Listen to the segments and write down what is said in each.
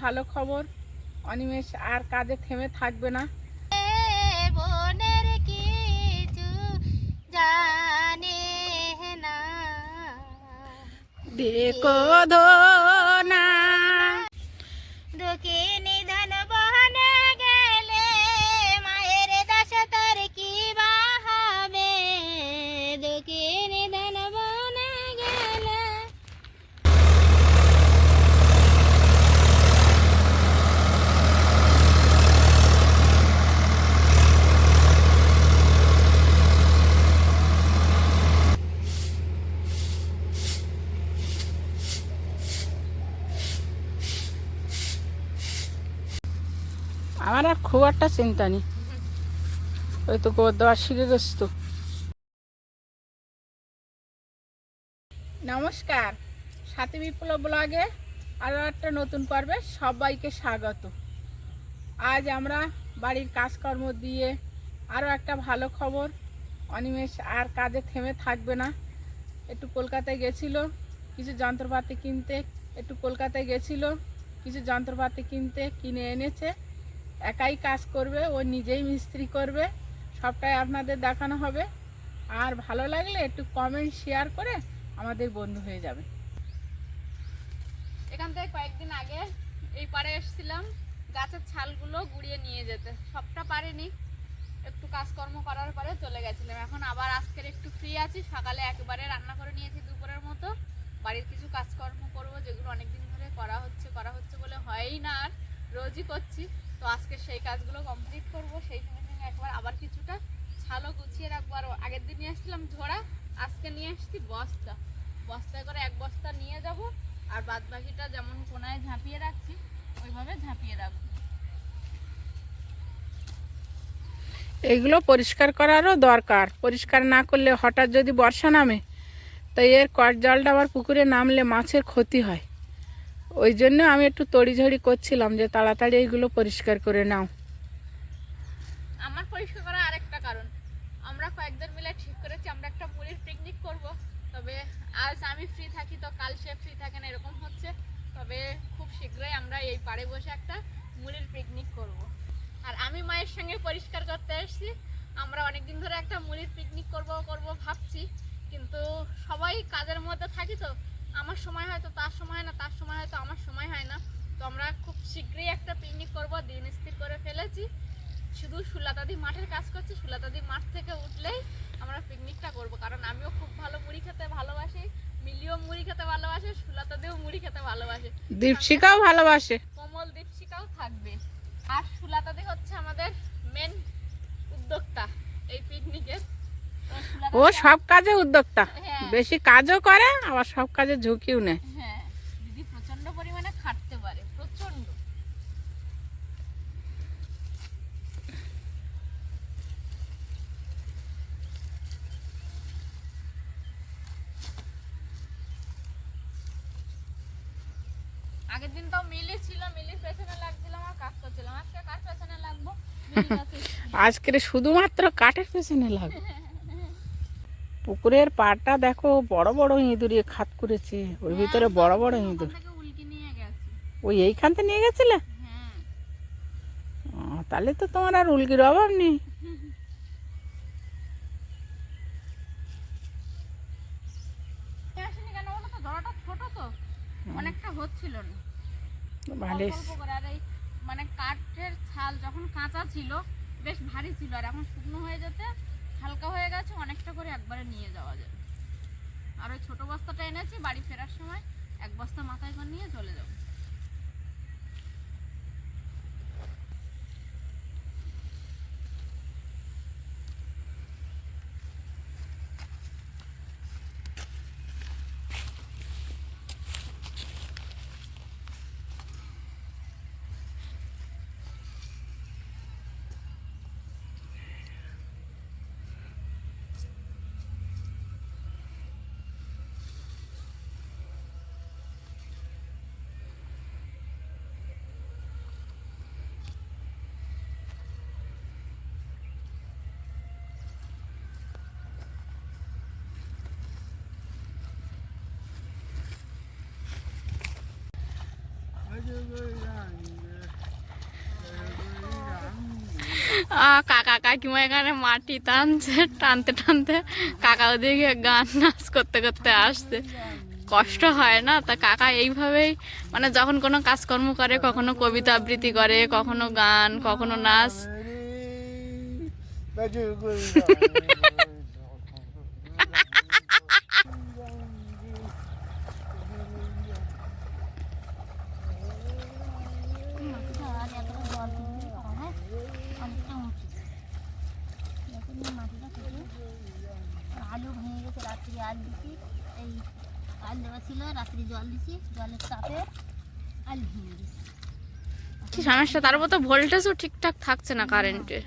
ভালো খবর। অনিমেষ আর কাজে থেমে থাকবে না। বনের কিছু জানে না। দেখো না দুঃখী নিধন বহনে গেলে মায়ের দাস তার কি বা হবে দুঃখী নিধন বহনে গেলে আমার আর খুব একটা চিন্তা নেই। ওই তো গোবর দেওয়া শিখে গেছি তো। নমস্কার। সাথী বিপ্লব ব্লগে আরও একটা নতুন পর্বে সবাইকে স্বাগত। আজ আমরা বাড়ির কাজকর্ম দিয়ে আরও একটা ভালো খবর, অনিমেষ আর কাজে থেমে থাকবে না। একটু কলকাতায় গেছিল, কিছু যন্ত্রপাতি কিনতে, একটু কলকাতায় গেছিল, কিছু যন্ত্রপাতি কিনতে, কিনে এনেছে। একাই কাজ করবে, ও নিজেই মিস্ত্রি করবে, সবটাই আপনাদের দেখানো হবে। আর ভালো লাগলে একটু কমেন্ট শেয়ার করে আমাদের বন্ধু হয়ে যাবে। এখান থেকে কয়েকদিন আগে এই পাড়ে এসেছিলাম, গাছের ছালগুলো গুড়িয়ে নিয়ে যেতে। সবটা পারেনি, একটু কাজকর্ম করার পরে চলে গেছিলাম। এখন আবার আজকের একটু ফ্রি আছি, সকালে একেবারে রান্না করে নিয়েছি দুপুরের মতো। বাড়ির কিছু কাজকর্ম করব, যেগুলো অনেকদিন ধরে করা হচ্ছে করা হচ্ছে বলে হয়ই না আর, রোজই করছি। তো আজকে সেই কাজগুলো কমপ্লিট করব, সেই সঙ্গে সঙ্গে একবার আবার কিছুটা ছালও গুছিয়ে রাখব। আর আগের দিন নিয়ে এসেছিলাম ঝোড়া, আজকে নিয়ে আসছি বস্তা। বস্তায় করে এক বস্তা নিয়ে যাব, আর বাদ বাকিটা যেমন কোনায় ঝাঁপিয়ে রাখছি, ওইভাবে ঝাঁপিয়ে রাখব। এগুলো পরিষ্কার করারও দরকার। পরিষ্কার না করলে হঠাৎ যদি বর্ষা নামে তো এর কট জলটা আবার পুকুরে নামলে মাছের ক্ষতি হয়। ওই জন্য আমি একটু তড়িঝড়ি করছিলাম যে তাড়াতাড়ি এইগুলো পরিষ্কার করে নাও। আমার পরিষ্কার করা আরেকটা কারণ। আমরা কয়েকজন মিলে ঠিক করেছি, আমরা একটা মুড়ির পিকনিক করব। তবে আজ আমি ফ্রি থাকি তো কাল সে ফ্রি থাকে না, এরকম হচ্ছে। তবে খুব শীঘ্রই আমরা এই পাড়ে বসে একটা মুড়ির পিকনিক করব। আর আমি মায়ের সঙ্গে পরিষ্কার করতে এসেছি। আমরা অনেকদিন ধরে একটা মুড়ির পিকনিক করব করব ভাবছি। কিন্তু সবাই কাজের মধ্যে থাকি তো, আমার সময় হয়তো তার সময় হয় না তার সময় হয়তো আমার সময় হয় না তো আমরা খুব শীঘ্রই একটা পিকনিক করব দিন স্থির করে ফেলেছি শুধু সুলাতাদি মাঠের কাজ করছি সুলাতাদি মাঠ থেকে উঠলেই আমরা পিকনিকটা করব। কারণ আমিও খুব ভালো মুড়ি খেতে ভালোবাসি মিলিও মুড়ি খেতে ভালোবাসে সুলাতাদিও মুড়ি খেতে ভালোবাসে। দীপশিকাও ভালোবাসে। কোমল দীপশিকাও থাকবে। আর সুলাতাদি হচ্ছে আমাদের মেন উদ্যোক্তা এই পিকনিকের ও সব কাজে উদ্যোক্তা। হ্যাঁ। বেশি কাজও করে আবার সব কাজে ঝুঁকিও নেয়। আগের দিন তো মিলি ছিল মিলির পেছনে লাগছিলাম আর কাজ করছিলাম আজকে কার পেছনে লাগবো? আজকের শুধুমাত্র কাঠের পেছনে লাগে পুকুরের পাড়টা দেখো বড় বড় ইঁদুর খাত করেছে। ওর ভিতরে বড় বড় ইঁদুর। থেকে নিয়ে গেছে। ওই এইখান থেকে নিয়ে গেছিলে? হ্যাঁ। তাহলে তো তোমার আর উলকির অভাব নেই আসেনি কেন বলো তো জলটা ছোট তো অনেকটা হচ্ছিল না করে। আর এই মানে কাঠের ছাল যখন কাঁচা ছিল, বেশ ভারী ছিল। আর এখন শুকনো হয়ে যেতে হালকা হয়ে গেছে, অনেকটা করে একবারে নিয়ে যাওয়া যাবে। আর ওই ছোটো বস্তাটা এনেছি, বাড়ি ফেরার সময় এক বস্তা মাথায় করে নিয়ে চলে যাব। কাকা কাকিমা এখানে মাটি টানছে, টানতে টানতে কাকা ওদিকে গান নাচ করতে করতে আসছে। কষ্ট হয় না? তা কাকা এইভাবেই মানে যখন কোনো কাজকর্ম করে, কখনো কবিতা আবৃত্তি করে, কখনো গান, কখনো নাচ। রাত্রি দিছি এই আল দেওয়া ছিল রাত্রি জল দিছি জলের চাপে আল ভেঙে গেছে কি সমস্যা? তার উপর তো ভোল্টেজও ঠিকঠাক থাকছে না কারেন্টে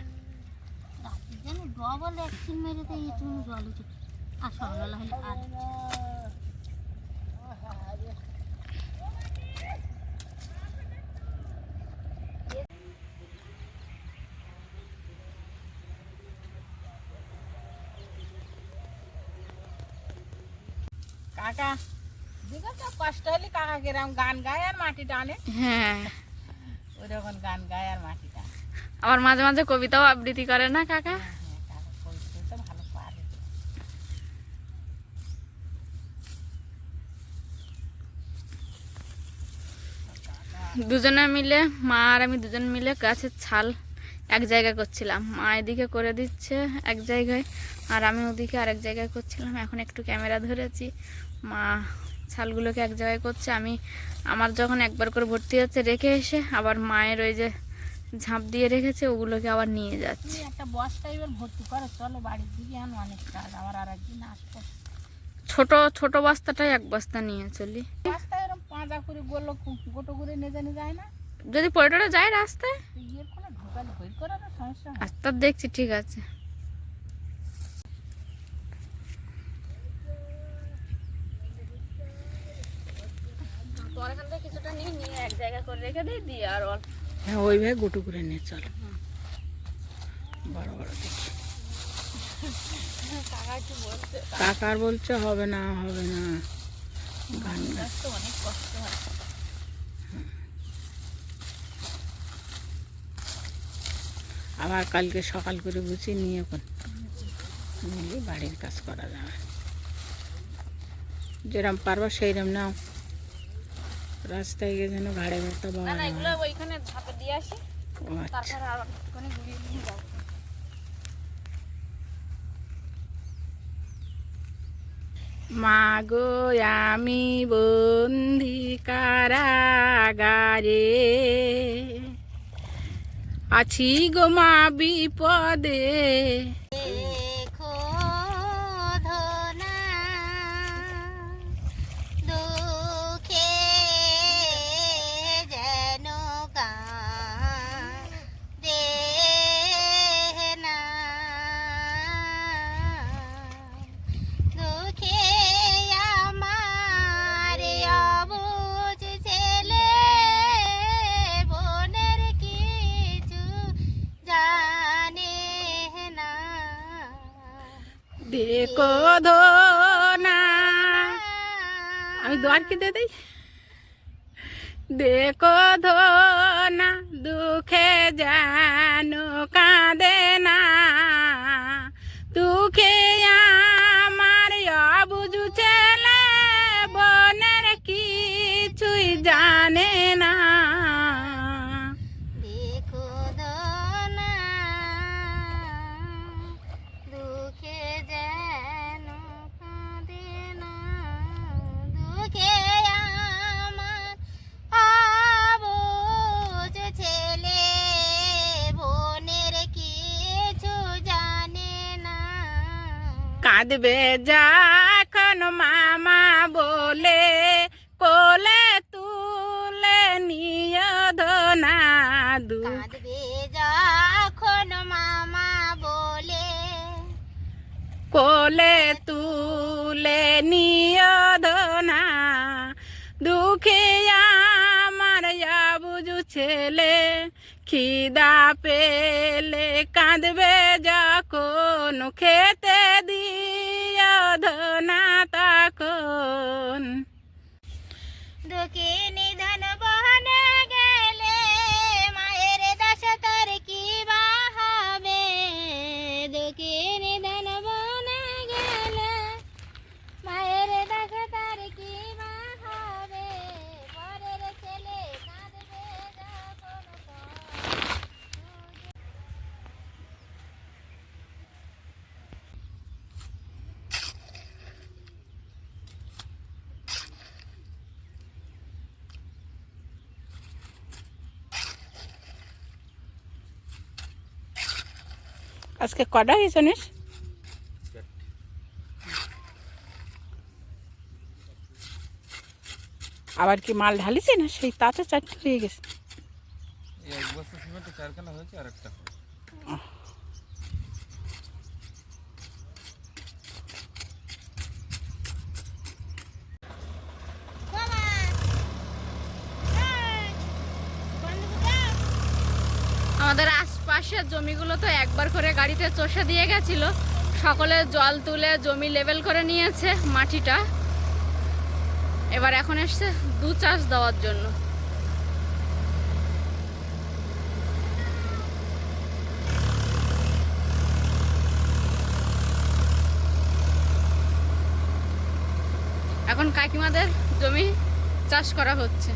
রাত্রি যেন ডবল অ্যাকশন মেরে তো এই তুমি জল উঠে। আর সকালবেলা হলে আর কাকা। কষ্ট হলে কাকা কিরম গান গায় আর মাটি টানে? হ্যাঁ। ওই গান গায় আর মাটি টানে। আবার মাঝে মাঝে কবিতাও আবৃত্তি করে না কাকা? হ্যাঁ, পারে। দুজনে মিলে মা আর আমি দুজন মিলে গাছের ছাল এক জায়গায় করছিলাম। মা এদিকে করে দিচ্ছে এক জায়গায়। আর আমি ওদিকে আরেক জায়গায় করছিলাম এখন একটু ক্যামেরা ধরেছি। মা ছালগুলোকে এক জায়গায় করছে আমি আমার যখন একবার করে ভর্তি হচ্ছে রেখে এসে আবার মায়ের ওই যে ঝাঁপ দিয়ে রেখেছে ওগুলোকে আবার নিয়ে যাচ্ছে। একটা ভর্তি করো চলো বাড়ির দিকে অনেক কাজ আবার আর একদিন আসব। ছোট ছোট বস্তাটাই এক বস্তা নিয়ে চলি। বস্তা এরকম পাঁজা করে গোলো গোটো করে নিয়ে জানি যায় না? যদি পয়টাটা যায় রাস্তায়? কোনো ঢোকালে করে সমস্যা আচ্ছা দেখছি ঠিক আছে। তোমার এখান থেকে কিছুটা নিয়ে নিয়ে এক করে রেখে দিই দিয়ে আর অল্প। হ্যাঁ ওইভাবে গোটো করে নিয়ে চলো। বড় বড় দেখি। কাকার বলছে হবে না হবে না। গান অনেক কষ্ট হয়। আবার কালকে সকাল করে গুছিয়ে নিয়ে এখন নিলে বাড়ির কাজ করা যাবে যেরম পারবা সেইরম নাও। রাস্তায় গিয়ে যেন ঘাড়ে ব্যথা না বাবা না এগুলো ওইখানে ধাপে দিয়ে আসি। ও আচ্ছা। আর একটুখানি ঘুরিয়ে নিয়ে যাব। মাগো আমি বন্দি কারাগারে। আছি গো মা বিপদে। দেখো না আমি দোয়ার কি দিয়ে দিই। দেখো না কাঁদবে যখন মামা বলে কোলে তুলে নিয় ধনা দু যখন মামা বলে কোলে তুলে নিয় ধনা দুঃখে আমার বুঝু ছেলে খিদা পেলে কাঁদবে যখন খেতে দিয় on. আজকে কটা হয়েছে জানিস আবার কি মাল ঢালিছে না? সেই তাতে চারটে হয়ে গেছে। এই এক বস্তা সিমেন্টে চারখানা হয়েছে আর একটা হবে। আমাদের আশপাশের জমিগুলো তো একবার করে গাড়িতে চষে দিয়ে গেছিল। সকলে জল তুলে জমি লেভেল করে নিয়েছে মাটিটা। এবার এখন এসছে দু চাষ দেওয়ার জন্য। এখন কাকিমাদের জমি চাষ করা হচ্ছে।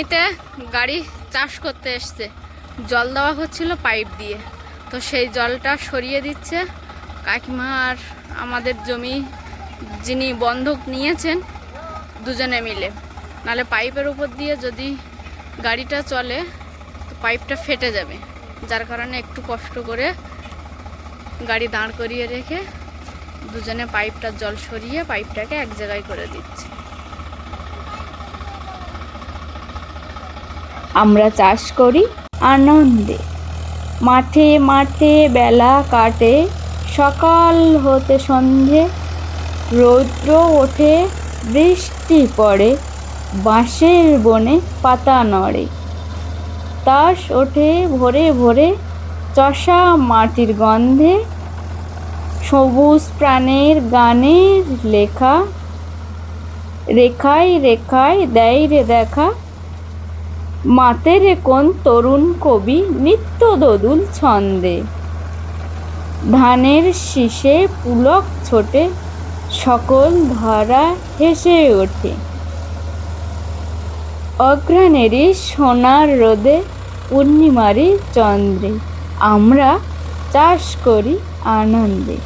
জমিতে গাড়ি চাষ করতে এসছে। জল দেওয়া হচ্ছিল পাইপ দিয়ে। তো সেই জলটা সরিয়ে দিচ্ছে। কাকিমা আর আমাদের জমি যিনি বন্ধক নিয়েছেন, দুজনে মিলে। নালে পাইপের উপর দিয়ে যদি গাড়িটা চলে, তো পাইপটা ফেটে যাবে। যার কারণে একটু কষ্ট করে গাড়ি দাঁড় করিয়ে রেখে দুজনে পাইপটার জল সরিয়ে পাইপটাকে এক জায়গায় করে দিচ্ছে। আমরা চাষ করি আনন্দে। মাঠে মাঠে বেলা কাটে, সকাল হতে সন্ধে, রৌদ্র ওঠে, বৃষ্টি পড়ে, বাঁশের বনে পাতা নড়ে। তাস ওঠে ভোরে ভোরে, চষা মাটির গন্ধে, সবুজ প্রাণের গানের লেখা, রেখায় রেখায় দেয় রে দেখা মাতেরে কোন তরুণ কবি নিত্য দোদুল ছন্দে? ধানের শীষে পুলক ছোটে, সকল ধরা হেসে ওঠে। অঘ্রাণেরই সোনার রোদে পূর্ণিমারি চন্দ্রে, আমরা চাষ করি আনন্দে।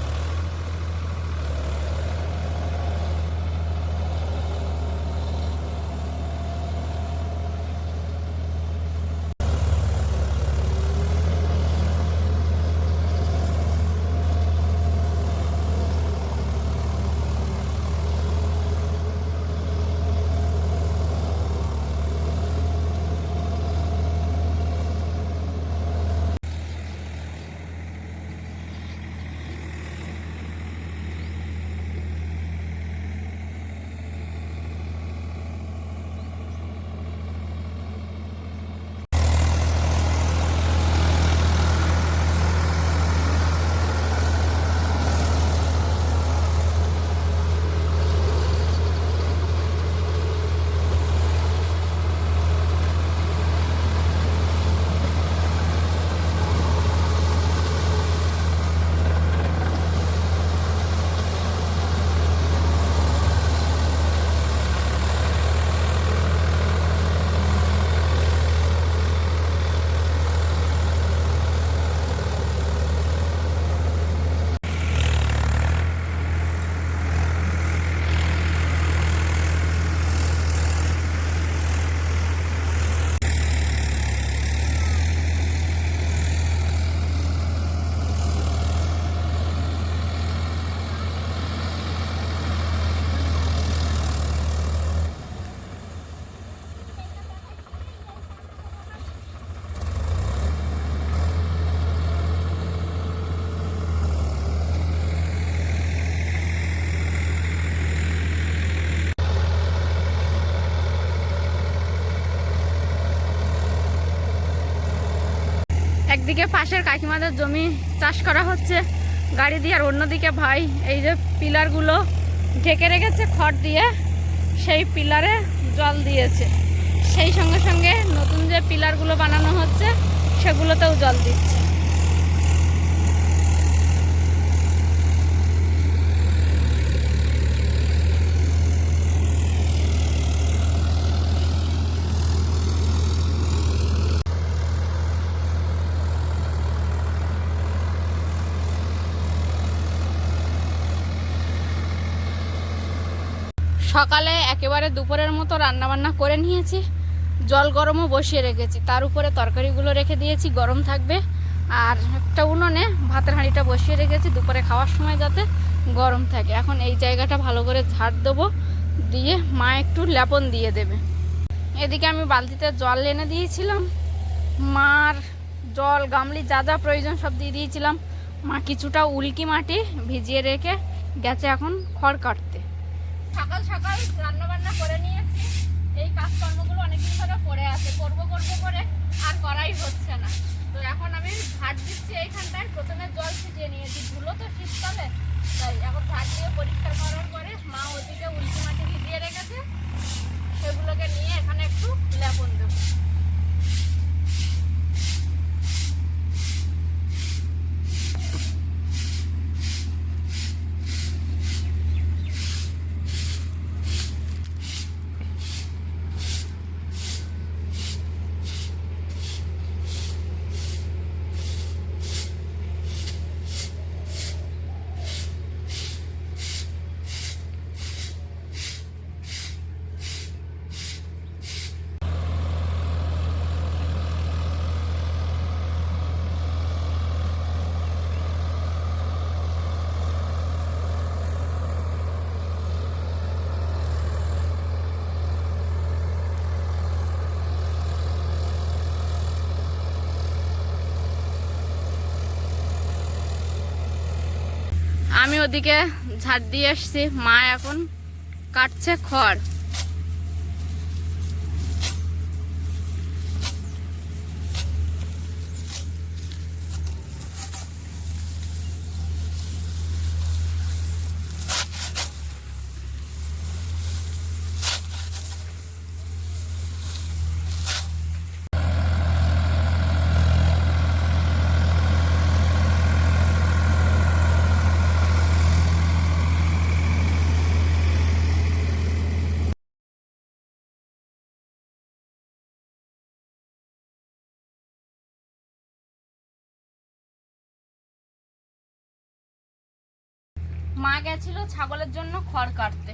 একদিকে পাশের কাকিমাদের জমি চাষ করা হচ্ছে, গাড়ি দিয়ে, আর অন্যদিকে ভাই, এই যে পিলারগুলো ঢেকে রেখেছে, খড় দিয়ে, সেই পিলারে জল দিয়েছে। সেই সঙ্গে সঙ্গে নতুন যে পিলারগুলো বানানো হচ্ছে, সেগুলোতেও জল দিচ্ছে। সকালে একেবারে দুপুরের মতো রান্না বান্না করে নিয়েছি। জল গরমও বসিয়ে রেখেছি। তার উপরে তরকারিগুলো রেখে দিয়েছি, গরম থাকবে। আর একটা উনুনে ভাতের হাঁড়িটা বসিয়ে রেখেছি দুপুরে খাওয়ার সময় যাতে গরম থাকে। এখন এই জায়গাটা ভালো করে ঝাড় দেবো, দিয়ে মা একটু লেপন দিয়ে দেবে। এদিকে আমি বালতিতে জল এনে দিয়েছিলাম। মার জল, গামলি, যা যা প্রয়োজন সব দিয়ে দিয়েছিলাম। মা কিছুটা উল্কি মাটি ভিজিয়ে রেখে গেছে এখন খড় কাটতে। সকাল সকাল রান্না বান্না করে নিয়েছি। এই কাজকর্মগুলো অনেকদিন ধরে পড়ে আছে। করব করব করে আর করাই হচ্ছে না। তো এখন আমি ভাত দিচ্ছি এইখানটায়। প্রথমে জল ছিটিয়ে নিয়েছি। ধুলো তো শীতকালে। তাই এখন ঝাড় দিয়ে পরিষ্কার করার পরে মা ওদিকে উল্টি মাটি ভিজিয়ে রেখেছে। সেগুলোকে নিয়ে এখানে একটু লেপন দেবো। আমি ওদিকে ঝাড় দিয়ে এসছি মা এখন কাটছে খড়। মা গেছিল ছাগলের জন্য খড় কাটতে।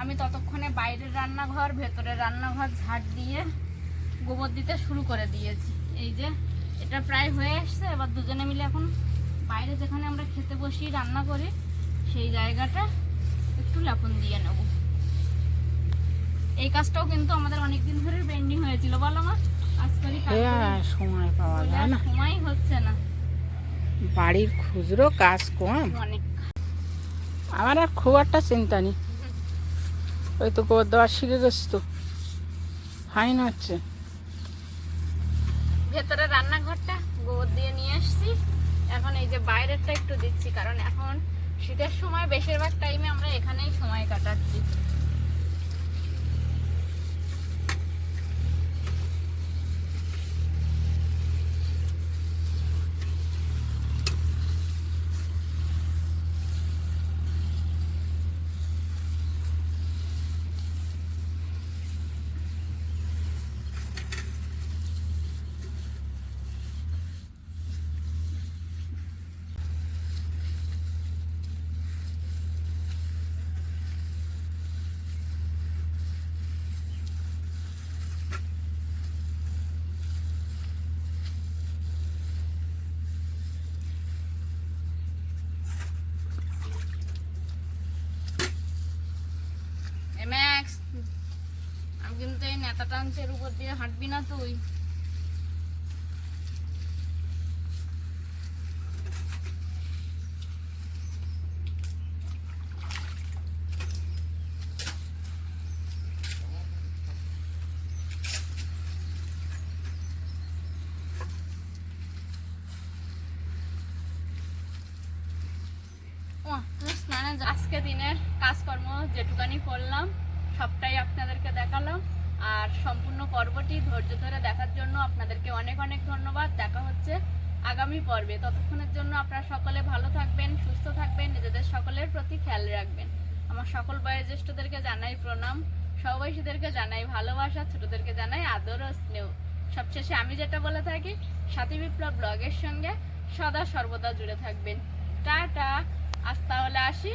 আমি ততক্ষণে বাইরের রান্নাঘর ভেতরের রান্নাঘর ঝাড় দিয়ে গোবর দিতে শুরু করে দিয়েছি। এই যে এটা প্রায় হয়ে আসছে এবার দুজনে মিলে এখন বাইরে যেখানে আমরা খেতে বসি রান্না করি সেই জায়গাটা একটু লেপন দিয়ে নেব। এই কাজটাও কিন্তু আমাদের অনেক দিন ধরে পেন্ডিং হয়েছিল বলো মা। কাজ করি কাজ সময় পাওয়া যায় না। সময় হচ্ছে না। বাড়ির খুচরো কাজ কম। অনেক আমার আর খুব একটা চিন্তা নেই। ওই তো গোবর দেওয়ার শিখে গেছি তো। ফাইন হচ্ছে। ভেতরে রান্নাঘরটা গোবর দিয়ে নিয়ে আসছি। এখন এই যে বাইরেরটা একটু দিচ্ছি, কারণ এখন শীতের সময় বেশিরভাগ টাইমে আমরা এখানেই সময় কাটাচ্ছি। নেতা টানছের উপর দিয়ে হাঁটবি না তুই? আজকে দিনের কাজকর্ম যেটুকানি করলাম, সবটাই আপনাদেরকে দেখালাম। আর সম্পূর্ণ পর্বটি ধৈর্য ধরে দেখার জন্য আপনাদেরকে অনেক অনেক ধন্যবাদ। দেখা হচ্ছে আগামী পর্বে। ততক্ষণের জন্য আপনারা সকলে ভালো থাকবেন, সুস্থ থাকবেন, নিজেদের সকলের প্রতি খেয়াল রাখবেন। আমার সকল বয়োজ্যেষ্ঠদেরকে জানাই প্রণাম সববয়সীদেরকে জানাই ভালোবাসা, ছোটদেরকে জানাই আদর ও স্নেহ। সবশেষে আমি যেটা বলে থাকি, সাথী বিপ্লব ব্লগের সঙ্গে সদা সর্বদা জুড়ে থাকবেন। টাটা, আজ তাহলে আসি।